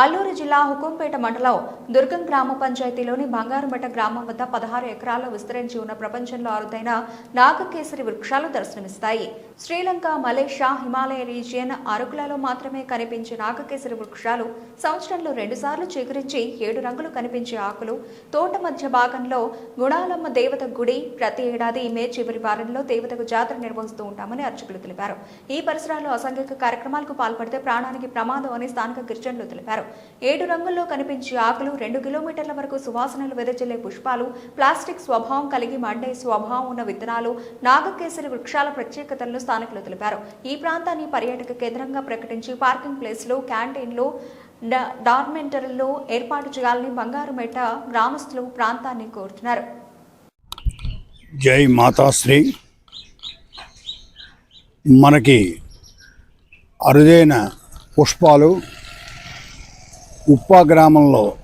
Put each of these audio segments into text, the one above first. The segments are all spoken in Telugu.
అల్లూరు జిల్లా హుకుంపేట మండలం దుర్గం గ్రామ పంచాయతీలోని బంగారుమట గ్రామం వద్ద పదహారు ఎకరాల్లో విస్తరించి ఉన్న ప్రపంచంలో అరుదైన నాగకేసరి వృక్షాలు దర్శనమిస్తాయి. శ్రీలంక మలేషియా హిమాలయ రీజియన్ అరకులలో మాత్రమే కనిపించే నాగకేసరి వృక్షాలు సంవత్సరంలో రెండుసార్లు చిగురించి ఏడు రంగులు కనిపించే ఆకులు తోట మధ్య భాగంలో గుణాలమ్మ దేవత గుడి ప్రతి ఏడాది మే చివరి వారంలో దేవతకు జాతర నిర్వహిస్తూ ఉంటామని అర్చకులు తెలిపారు. ఈ పరిసరాల్లో అసాంఘిక కార్యక్రమాలకు పాల్పడితే ప్రాణానికి ప్రమాదం అని స్థానిక గిరిజనులు తెలిపారు. ఏడు రంగుల్లో కనిపించే ఆకులు రెండు కిలోమీటర్ల వరకు సువాసనలు వెదజల్లే పుష్పాలు ప్లాస్టిక్ స్వభావం కలిగి మండే స్వభావం ఉన్న విత్తనాలు నాగకేసరి వృక్షాల ప్రత్యేకతలను స్థానికులు తెలిపారు. ఈ ప్రాంతాన్ని పర్యాటక కేంద్రంగా ప్రకటించి పార్కింగ్ ప్లేస్లు క్యాంటీన్లు డార్మెంటర్లో ఏర్పాటు చేయాలని బంగారుమేట గ్రామస్తులు ప్రాంతాన్ని కోరుతున్నారు. జై మాతాశ్రీ మనకి అరుదైన పుష్పాలు ఉప్పా గ్రామంలో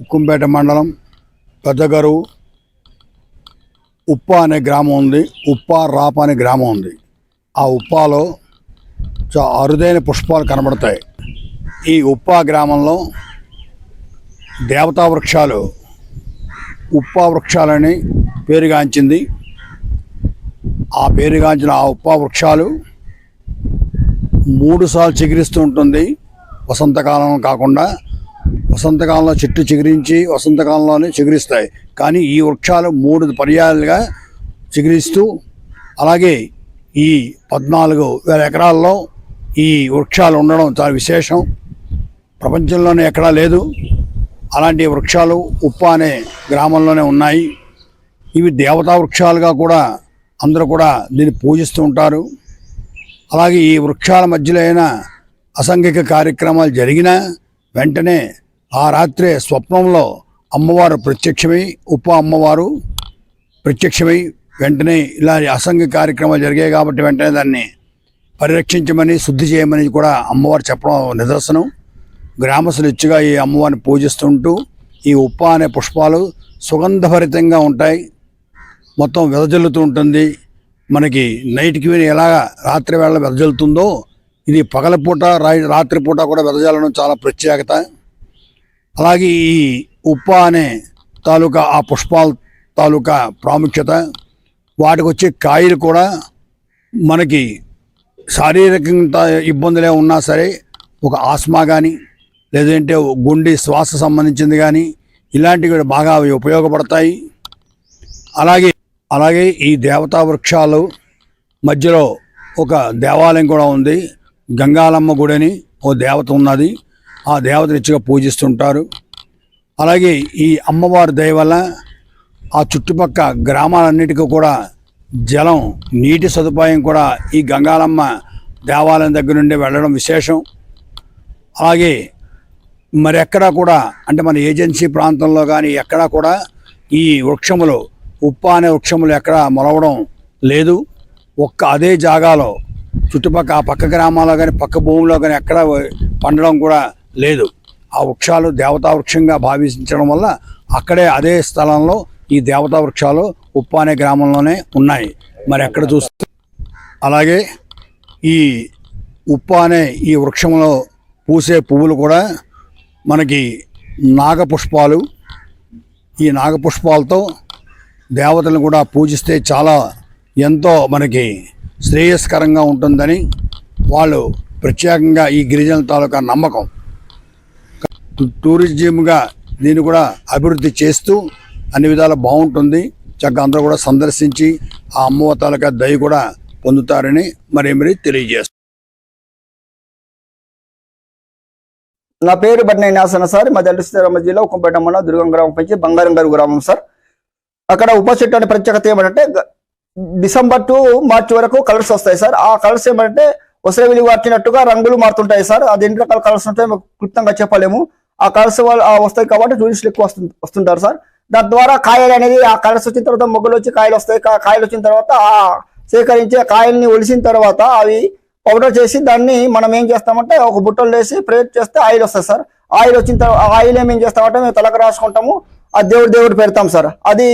ఉక్కుంపేట మండలం పెద్దగరువు ఉప్ప అనే గ్రామం ఉంది ఉప్ప రాప అనే గ్రామం ఉంది. ఆ ఉప్పాలో చా అరుదైన పుష్పాలు కనబడతాయి. ఈ ఉప్పా గ్రామంలో దేవతా వృక్షాలు ఉప్పా వృక్షాలని పేరుగాంచింది. ఆ పేరుగాంచిన ఆ ఉప్పా వృక్షాలు మూడు సార్లు చిగురిస్తూ ఉంటుంది. వసంతకాలం కాకుండా వసంతకాలంలో చెట్టు చిగురించి వసంతకాలంలోనే చిగురిస్తాయి. కానీ ఈ వృక్షాలు మూడు పర్యాలుగా చిగురిస్తూ అలాగే ఈ పద్నాలుగు వేల ఎకరాల్లో ఈ వృక్షాలు ఉండడం చాలా విశేషం. ప్రపంచంలోనే ఎక్కడా లేదు. అలాంటి వృక్షాలు ఉప్ప అనే గ్రామంలోనే ఉన్నాయి. ఇవి దేవతా వృక్షాలుగా కూడా అందరూ కూడా దీన్ని పూజిస్తూ ఉంటారు. అలాగే ఈ వృక్షాల మధ్యలో అయినా అసంఘిక కార్యక్రమాలు జరిగినా వెంటనే ఆ రాత్రే స్వప్నంలో అమ్మవారు ప్రత్యక్షమై ఉప అమ్మవారు ప్రత్యక్షమై వెంటనే ఇలా అసంఘ కార్యక్రమాలు జరిగాయి కాబట్టి వెంటనే దాన్ని పరిరక్షించమని శుద్ధి చేయమని కూడా అమ్మవారు చెప్పడం నిదర్శనం. గ్రామస్తులు ఇచ్చిగా ఈ అమ్మవారిని పూజిస్తుంటూ ఈ ఉప్ప అనే పుష్పాలు సుగంధభరితంగా ఉంటాయి. మొత్తం వెదజల్లుతూ ఉంటుంది. మనకి నైట్కి ఎలా రాత్రి వేళ వెదజల్లుతుందో ఇది పగలపూట రా- రాత్రిపూట కూడా వెదజల్లడం చాలా ప్రత్యేకత. అలాగే ఈ ఉప్ప అనే తాలూకా ఆ పుష్పాల తాలూకా ప్రాముఖ్యత. వాటికి వచ్చే కాయలు కూడా మనకి శారీరకంగా ఇబ్బందులే ఉన్నా సరే ఒక ఆస్మా కానీ లేదంటే గుండె శ్వాస సంబంధించింది కానీ ఇలాంటివి కూడా బాగా అవి ఉపయోగపడతాయి. అలాగే అలాగే ఈ దేవతా వృక్షాలు మధ్యలో ఒక దేవాలయం కూడా ఉంది. గంగాలమ్మ గుడని ఓ దేవత ఉన్నది. ఆ దేవత రిచ్చిగా పూజిస్తుంటారు. అలాగే ఈ అమ్మవారి దయ వల్ల ఆ చుట్టుపక్క గ్రామాలన్నిటికీ కూడా జలం నీటి సదుపాయం కూడా ఈ గంగాలమ్మ దేవాలయం దగ్గర నుండి వెళ్ళడం విశేషం. అలాగే మరి ఎక్కడా కూడా అంటే మన ఏజెన్సీ ప్రాంతంలో కానీ ఎక్కడా కూడా ఈ వృక్షములు ఉప్ప అనే వృక్షములు ఎక్కడా మొలవడం లేదు. ఒక్క అదే జాగాలో చుట్టుపక్కల ఆ పక్క గ్రామాల్లో కానీ పక్క భూమిలో కానీ ఎక్కడా పండడం కూడా లేదు. ఆ వృక్షాలు దేవతా వృక్షంగా భావించడం వల్ల అక్కడే అదే స్థలంలో ఈ దేవతా వృక్షాలు ఉప్ప అనే గ్రామంలోనే ఉన్నాయి. మరి ఎక్కడ చూస్తే అలాగే ఈ ఉప్ప అనే ఈ వృక్షంలో పూసే పువ్వులు కూడా మనకి నాగపుష్పాలు. ఈ నాగపుష్పాలతో దేవతలను కూడా పూజిస్తే చాలా ఎంతో మనకి శ్రేయస్కరంగా ఉంటుందని వాళ్ళు ప్రత్యేకంగా ఈ గిరిజనుల తాలూకా నమ్మకం. టూరిజంగా దీన్ని కూడా అభివృద్ధి చేస్తూ అన్ని విధాలు బాగుంటుంది. చక్కగా అందరూ కూడా సందర్శించి ఆ అమ్మవారి తాలూకా దయ కూడా పొందుతారని మరి మరీ తెలియజేస్తారు నా పేరు బట్టిన నాసన సార్. మా దళిత జిల్లా ఉక్కంపేట మండలం దుర్గం గ్రామం పంచి బంగారం గారు గ్రామం సార్. అక్కడ ఉప చెట్టు అనే ప్రత్యేకత ఏమంటే డిసెంబర్ టు మార్చి వరకు కలర్స్ వస్తాయి సార్. ఆ కలర్స్ ఏమంటే ఉసిరి విలువ వచ్చినట్టుగా రంగులు మారుతుంటాయి సార్. అది ఎన్ని రకాల కలర్స్ ఉంటాయి క్లుప్తంగా చెప్పలేము. ఆ కలర్స్ వాళ్ళు వస్తాయి కాబట్టి టూరిస్టులు ఎక్కువ వస్తు వస్తుంటారు సార్. దాని ద్వారా కాయలు అనేది ఆ కలర్స్ వచ్చిన తర్వాత మొగ్గలు వచ్చి కాయలు వస్తాయి. కాయలు వచ్చిన తర్వాత ఆ సేకరించే కాయల్ని ఒలిసిన తర్వాత అవి పౌడర్ చేసి దాన్ని మనం ఏం చేస్తామంటే ఒక బుట్టలు వేసి ప్రేర్ చేస్తే ఆయిల్ వస్తుంది సార్. ఆయిల్ వచ్చిన తర్వాత ఆ ఆయిల్ ఏం చేస్తామంటే మేము తలకు రాసుకుంటాము. ఆ దేవుడు దేవుడు పెడతాం సార్. అది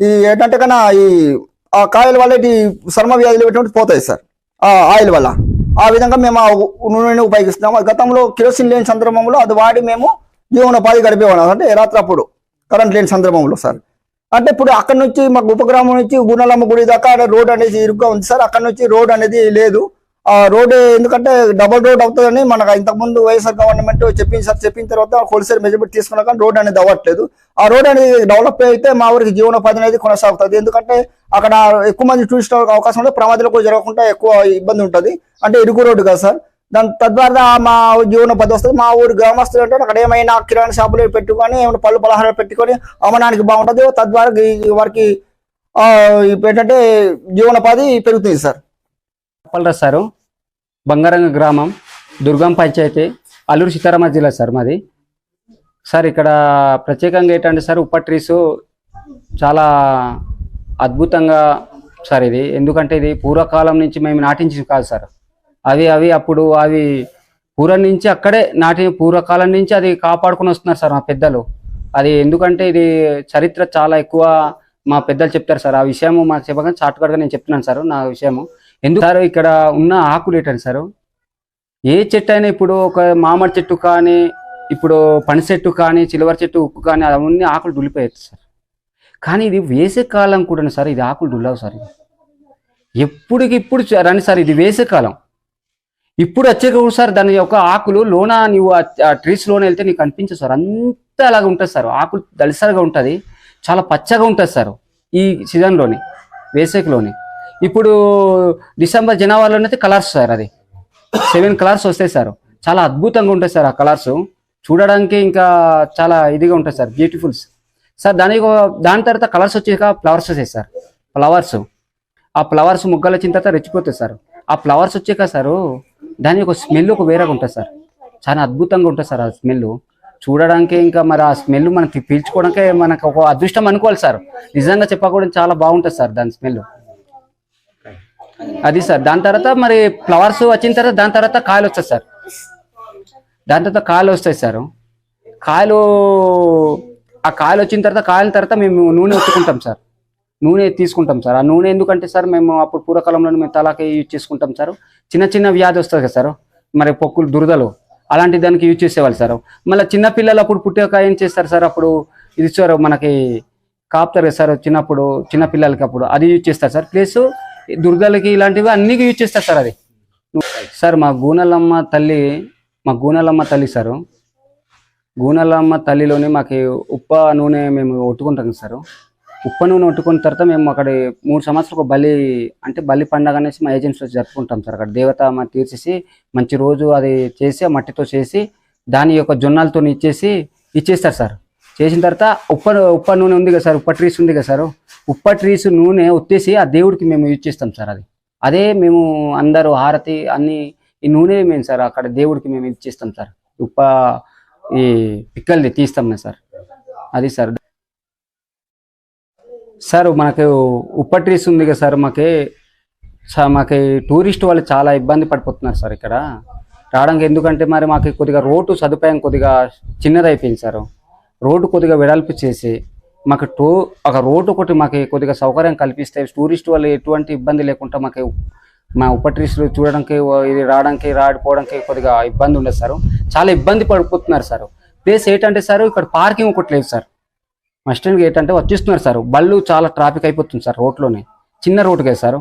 ఈ ఏంటంటే కన్నా ఈ ఆ కాయల వల్ల ఇటు చర్మ వ్యాధులు పెట్టుకుంటే పోతాయి సార్. ఆ ఆయిల్ వల్ల. ఆ విధంగా మేము ఆ నూనెని ఉపయోగిస్తున్నాము. గతంలో కిరోసిన్ లేని సందర్భంలో అది వాడి మేము జీవనోపాధి గడిపేవాళ్ళం అంటే రాత్రి అప్పుడు కరెంట్ లేని సందర్భంలో సార్. అంటే ఇప్పుడు అక్కడ నుంచి మాకు ఉపగ్రామం నుంచి గుణలమ్మ గుడి దాకా రోడ్ అనేది ఇరుగ్గా ఉంది సార్. అక్కడ నుంచి రోడ్ అనేది లేదు. రోడ్ ఎందుకంటే డబుల్ రోడ్ అవుతుందని మనకు ఇంతకుముందు వైఎస్ఆర్ గవర్నమెంట్ చెప్పింది సార్ చెప్పిన తర్వాత హోల్సేల్ మెజర్మెంట్ తీసుకున్నా కానీ రోడ్ అనేది అవ్వట్లేదు. ఆ రోడ్ అనేది డెవలప్ అయితే మా ఊరికి జీవనోపాధి అనేది కొనసాగుతుంది. ఎందుకంటే అక్కడ ఎక్కువ మంది టూరిస్ట్ అవకాశం ఉంటే ప్రమాదాలు కూడా జరగకుండా ఎక్కువ ఇబ్బంది ఉంటుంది. అంటే ఇరుగు రోడ్డు కదా సార్. దాని తద్వారా మా జీవనోపాధి వస్తుంది. మా ఊరు గ్రామస్తులు అంటే అక్కడ ఏమైనా కిరాణా షాపులు పెట్టుకొని ఏమైనా పళ్ళు పలహారాలు పెట్టుకొని అమ్మడానికి బాగుంటుంది. తద్వారా వారికి ఏంటంటే జీవనోపాధి పెరుగుతుంది సార్. అప్పలరాజ్ సారు బంగారంగ గ్రామం దుర్గం పంచాయతీ అల్లూరు సీతారామ జిల్లా సార్ మాది. సార్ ఇక్కడ ప్రత్యేకంగా ఏంటంటే సార్ ఉప్ప ట్రీస్ చాలా అద్భుతంగా సార్ ఇది. ఎందుకంటే ఇది పూర్వకాలం నుంచి మేము నాటించింది కాదు సార్. అవి అవి అప్పుడు అవి పూర్వం నుంచి అక్కడే నాటి పూర్వకాలం నుంచి అది కాపాడుకుని వస్తున్నారు సార్ మా పెద్దలు. అది ఎందుకంటే ఇది చరిత్ర చాలా ఎక్కువ మా పెద్దలు చెప్తారు సార్. ఆ విషయము మా చెప్పగా చాటుకడగా నేను చెప్తున్నాను సార్ నా విషయము. ఎందుకు సార్ ఇక్కడ ఉన్న ఆకులు ఏంటండి సార్? ఏ చెట్టు అయినా ఇప్పుడు ఒక మామిడి చెట్టు కానీ ఇప్పుడు పని చెట్టు కానీ చిలవర చెట్టు ఉప్పు కానీ అవన్నీ ఆకులు డులిపోయాయి సార్. కానీ ఇది వేసే కాలం కూడా సార్ ఇది ఆకులు దుల్లవు సార్. ఇది ఎప్పటికి ఇప్పుడు రండి సార్ ఇది వేసే కాలం. ఇప్పుడు వచ్చే కూడా సార్ దాని యొక్క ఆకులు లోన నువ్వు ఆ ట్రీస్ లోన వెళ్తే నీకు కనిపించదు సార్. అంతా అలాగా ఉంటుంది సార్. ఆకులు దళసరిగా ఉంటుంది. చాలా పచ్చగా ఉంటుంది సార్ ఈ సీజన్లోని వేసవిలోని ఇప్పుడు డిసెంబర్ జనవరిలోనే అయితే కలర్స్ సార్ అది. సెవెన్ కలర్స్ వస్తాయి సార్. చాలా అద్భుతంగా ఉంటాయి సార్ ఆ కలర్స్. చూడడానికి ఇంకా చాలా ఇదిగా ఉంటాయి సార్ బ్యూటిఫుల్స్. సార్ దానికి దాని తర్వాత కలర్స్ వచ్చాక ఫ్లవర్స్ వస్తాయి సార్. ఫ్లవర్స్. ఆ ఫ్లవర్స్ ముగ్గలు వచ్చిన తర్వాత రెచ్చిపోతాయి సార్. ఆ ఫ్లవర్స్ వచ్చాక సార్ దాని ఒక స్మెల్ ఒక వేరేగా ఉంటుంది సార్. చాలా అద్భుతంగా ఉంటుంది సార్ ఆ స్మెల్. చూడడానికి ఇంకా మరి ఆ స్మెల్ మనకి పీల్చుకోవడానికే మనకు ఒక అదృష్టం అనుకోవాలి సార్. నిజంగా చెప్పకూడదు చాలా బాగుంటుంది సార్ దాని స్మెల్. అది సార్. దాని తర్వాత మరి ఫ్లవర్స్ వచ్చిన తర్వాత దాని తర్వాత కాయలు వస్తాయి సార్. దాని తర్వాత కాయలు వస్తాయి సార్. కాయలు ఆ కాయలు వచ్చిన తర్వాత కాయల తర్వాత మేము నూనె ఒత్తుకుంటాం సార్. నూనె తీసుకుంటాం సార్. ఆ నూనె ఎందుకంటే సార్ మేము అప్పుడు పూర్వకాలంలో మేము తలాకి యూజ్ చేసుకుంటాం సార్. చిన్న చిన్న వ్యాధి వస్తుంది కదా సార్. మరి పొక్కులు దురదలు అలాంటి దానికి యూజ్ చేసేవాళ్ళు సార్. మళ్ళీ చిన్న పిల్లలు అప్పుడు పుట్టాక ఏం చేస్తారు సార్ అప్పుడు? ఇది సార్ మనకి కాపుతారు కదా సార్ చిన్నప్పుడు చిన్న పిల్లలకి అప్పుడు. అది యూజ్ చేస్తారు సార్. ప్లస్ దుర్గలకి ఇలాంటివి అన్ని యూజ్ చేస్తారు సార్ అది. సార్ మా గూనలమ్మ తల్లి మా గూనలమ్మ తల్లి సారు. గూనలమ్మ తల్లిలోని మాకు ఉప్ప నూనె మేము ఒట్టుకుంటాం సార్. ఉప్ప నూనె ఒట్టుకున్న తర్వాత మేము అక్కడ మూడు సంవత్సరాలకు బలి అంటే బలి పండగ అనేసి మా ఏజెన్సీలో జరుపుకుంటాం సార్. అక్కడ దేవత తీర్చేసి మంచి రోజు అది చేసి ఆ మట్టితో చేసి దాని యొక్క జొన్నాలతో ఇచ్చేసి ఇచ్చేస్తారు సార్. చేసిన తర్వాత ఉప్ప ఉప్ప నూనె ఉంది కదా సార్ ఉప్ప ట్రీస్ ఉంది కదా సార్. ఉప్ప ట్రీస్ నూనె ఒత్తేసి ఆ దేవుడికి మేము యూజ్ చేస్తాం సార్ అది. అదే మేము అందరూ హారతి అన్ని ఈ నూనె మేము సార్ అక్కడ దేవుడికి మేము ఇచ్చేస్తాం సార్. ఉప్ప ఈ పిక్కల్ది తీస్తాం సార్. అది సార్. సార్ మనకు ఉప్ప ట్రీస్ ఉంది కదా సార్ మాకు సార్ మాకి టూరిస్ట్ వాళ్ళు చాలా ఇబ్బంది పడిపోతున్నారు సార్ ఇక్కడ. రావడానికి ఎందుకంటే మరి మాకు కొద్దిగా రోడ్డు సదుపాయం కొద్దిగా చిన్నదైపోయింది సార్. రోడ్డు కొద్దిగా వెడల్పు చేసి మాకు టూ ఒక రోడ్డు ఒకటి మాకు కొద్దిగా సౌకర్యం కల్పిస్తే టూరిస్ట్ వాళ్ళు ఎటువంటి ఇబ్బంది లేకుండా మాకు మా ఉప్ప చూడడానికి ఇది రావడానికి రాడిపోవడానికి కొద్దిగా ఇబ్బంది ఉండదు సార్. చాలా ఇబ్బంది పడిపోతున్నారు సార్. ప్లేస్ ఏంటంటే సార్ ఇక్కడ పార్కింగ్ ఒకటి లేదు సార్. మస్టర్కి ఏంటంటే వచ్చేస్తున్నారు సార్. బళ్ళు చాలా ట్రాఫిక్ అయిపోతుంది సార్ రోడ్లోనే. చిన్న రోడ్డు కదా సార్.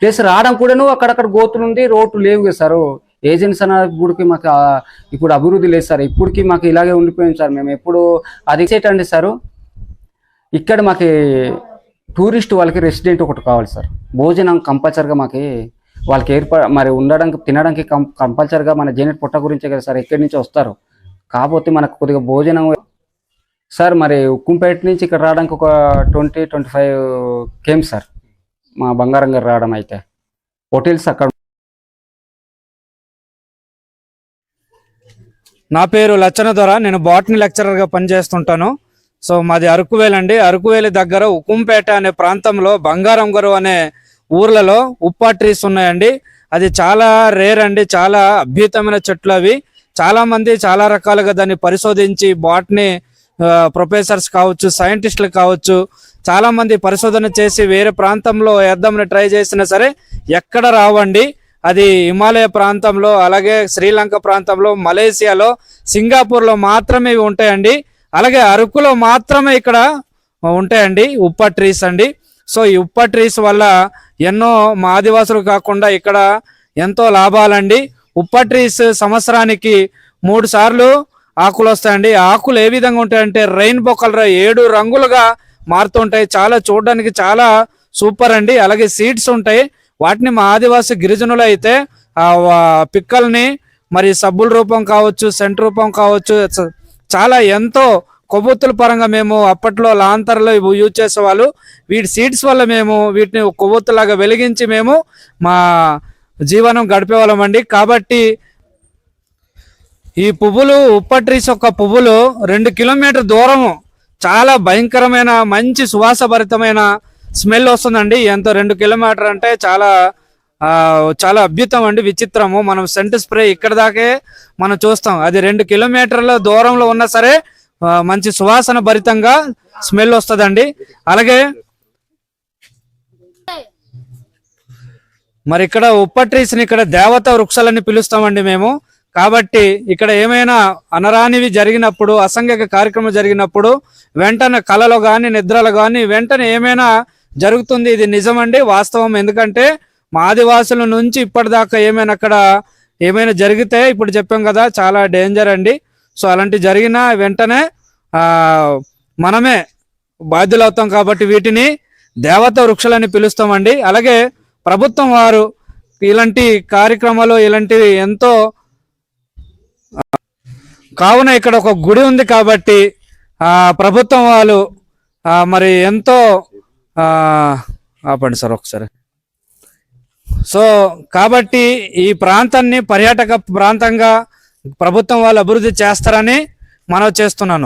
ప్లేస్ రావడం కూడాను అక్కడక్కడ గోతులు ఉంది రోడ్లు లేవు కదా సార్. ఏజెన్సీ అన్న ఇప్పటికి మాకు ఇప్పుడు అభివృద్ధి లేదు సార్. ఇప్పటికీ మాకు ఇలాగే ఉండిపోయింది సార్. మేము ఎప్పుడు అది ఏంటంటే సార్. ఇక్కడ మాకు టూరిస్ట్ వాళ్ళకి రెసిడెంట్ ఒకటి కావాలి సార్. భోజనం కంపల్సరిగా మాకు వాళ్ళకి ఏర్పా మరి ఉండడానికి తినడానికి కం కంపల్సరిగా మన జేనెట్ పుట్ట గురించే కదా సార్ ఎక్కడి నుంచి వస్తారు? కాకపోతే మనకు కొద్దిగా భోజనం సార్ మరి ఉక్కుంపేట నుంచి ఇక్కడ రావడానికి ఒక twenty twenty five came sir మా బంగారం గారు రావడం అయితే. హోటల్స్ అక్కడ నా పేరు లచ్చన ద్వారా నేను బాటనీ లెక్చరర్గా పనిచేస్తుంటాను. సో మాది అరకువేల్ అండి. అరకువేలి దగ్గర ఉకుంపేట అనే ప్రాంతంలో బంగారం గరు అనే ఊర్లలో ఉప్పా ట్రీస్ ఉన్నాయండి. అది చాలా రేర్ అండి. చాలా అద్భుతమైన చెట్లు అవి. చాలా మంది చాలా రకాలుగా దాన్ని పరిశోధించి బాటనీ ప్రొఫెసర్స్ కావచ్చు సైంటిస్టులు కావచ్చు చాలా మంది పరిశోధన చేసి వేరే ప్రాంతంలో వేద్దామని ట్రై చేసినా సరే ఎక్కడ రావండి. అది హిమాలయ ప్రాంతంలో అలాగే శ్రీలంక ప్రాంతంలో మలేసియాలో సింగపూర్లో మాత్రమే ఇవి ఉంటాయండి. అలాగే అరకులో మాత్రమే ఇక్కడ ఉంటాయండి ఉప్ప ట్రీస్ అండి. సో ఈ ఉప్ప ట్రీస్ వల్ల ఎన్నో మా ఆదివాసులు కాకుండా ఇక్కడ ఎంతో లాభాలండి. ఉప్ప ట్రీస్ సంవత్సరానికి మూడు సార్లు ఆకులు వస్తాయండి. ఆకులు ఏ విధంగా ఉంటాయంటే రెయిన్బో కలర్ ఏడు రంగులుగా మారుతుంటాయి. చాలా చూడడానికి చాలా సూపర్ అండి. అలాగే సీడ్స్ ఉంటాయి. వాటిని మా ఆదివాసి గిరిజనులు అయితే ఆ పిక్కల్ని మరి సబ్బుల రూపం కావచ్చు సెంట్ రూపం కావచ్చు చాలా ఎంతో కొవ్వొత్తుల పరంగా మేము అప్పట్లో లాంతర్లో ఇవి యూజ్ చేసేవాళ్ళు. వీటి సీడ్స్ వల్ల మేము వీటిని కొవ్వొత్తులాగా వెలిగించి మేము మా జీవనం గడిపేవాళ్ళం అండి. కాబట్టి ఈ పువ్వులు ఉప్ప ట్రీస్ యొక్క పువ్వులు రెండు కిలోమీటర్ దూరము చాలా భయంకరమైన మంచి సువాసభరితమైన స్మెల్ వస్తుందండి. ఎంతో రెండు కిలోమీటర్ అంటే చాలా చాలా అద్భుతం అండి విచిత్రము. మనం సెంట్ స్ప్రే ఇక్కడ దాకే మనం చూస్తాం. అది రెండు కిలోమీటర్ల దూరంలో ఉన్నా సరే మంచి సువాసన భరితంగా స్మెల్ వస్తుందండి. అలాగే మరి ఇక్కడ ఉప్ప ట్రీస్ని ఇక్కడ దేవత వృక్షాలని పిలుస్తామండి మేము. కాబట్టి ఇక్కడ ఏమైనా అనరానివి జరిగినప్పుడు అసంఘిక కార్యక్రమం జరిగినప్పుడు వెంటనే కళలో కానీ నిద్రలో కానీ వెంటనే ఏమైనా జరుగుతుంది ఇది నిజమండి వాస్తవం. ఎందుకంటే మా ఆదివాసుల నుంచి ఇప్పటిదాకా ఏమైనా అక్కడ ఏమైనా జరిగితే ఇప్పుడు చెప్పాం కదా చాలా డేంజర్ అండి. సో అలాంటి జరిగినా వెంటనే మనమే బాధ్యులు అవుతాం కాబట్టి వీటిని దేవత వృక్షాలని పిలుస్తామండి. అలాగే ప్రభుత్వం వారు ఇలాంటి కార్యక్రమాలు ఇలాంటివి ఎంతో కావున ఇక్కడ ఒక గుడి ఉంది కాబట్టి ప్రభుత్వం వాళ్ళు మరి ఎంతో ఆపండి సార్ ఒకసారి. సో కాబట్టి ఈ ప్రాంతాన్ని పర్యాటక ప్రాంతంగా ప్రభుత్వం వాళ్ళు అభివృద్ధి చేస్తారని మనవి చేస్తున్నాను.